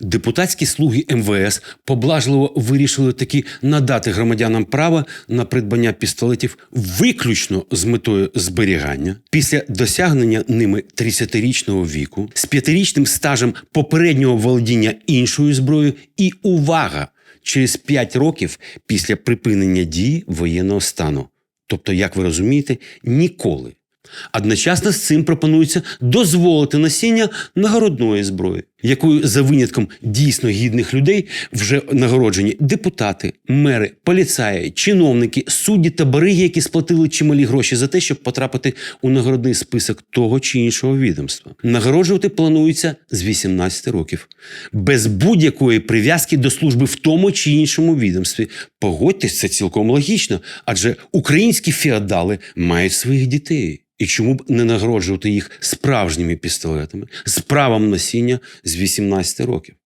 Депутатські слуги МВС поблажливо вирішили таки надати громадянам право на придбання пістолетів виключно з метою зберігання після досягнення ними 30-річного віку з п'ятирічним стажем попереднього володіння іншою зброєю і увага через 5 років після припинення дії воєнного стану. Тобто, як ви розумієте, ніколи. Одночасно з цим пропонується дозволити носіння нагородної зброї, якою за винятком дійсно гідних людей вже нагороджені депутати, мери, поліцаї, чиновники, судді та бариги, які сплатили чималі гроші за те, щоб потрапити у нагородний список того чи іншого відомства. Нагороджувати планується з 18 років, без будь-якої прив'язки до служби в тому чи іншому відомстві. Погодьтесь, це цілком логічно, адже українські феодали мають своїх дітей. І чому б не нагороджувати їх справжніми пістолетами з правом носіння з 18 років?